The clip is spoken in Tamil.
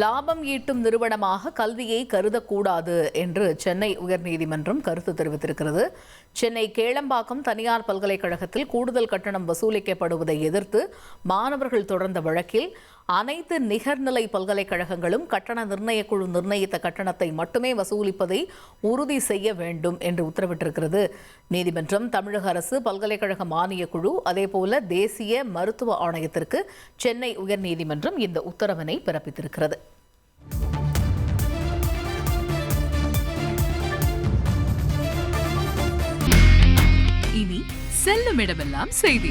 லாபம் ஈட்டும் நிறுவனமாக கல்வியை கருதக்கூடாது என்று சென்னை உயர்நீதிமன்றம் கருத்து தெரிவித்திருக்கிறது. சென்னை கேளம்பாக்கம் தனியார் பல்கலைக்கழகத்தில் கூடுதல் கட்டணம் வசூலிக்கப்படுவதை எதிர்த்து மாணவர்கள் தொடர்ந்த வழக்கில் அனைத்து நிகர்நிலை பல்கலைக்கழகங்களும் கட்டண நிர்ணயக் குழு நிர்ணயித்த கட்டணத்தை மட்டுமே வசூலிப்பதை உறுதி செய்ய வேண்டும் என்று உத்தரவிட்டிருக்கிறது. நீதிமன்றம் தமிழக அரசு பல்கலைக்கழக மானியக்குழு அதேபோல தேசிய மருத்துவ ஆணையத்திற்கு சென்னை உயர்நீதிமன்றம் இந்த உத்தரவினை பிறப்பித்திருக்கிறது. இனி செல்லும் இடமெல்லாம் செய்தி.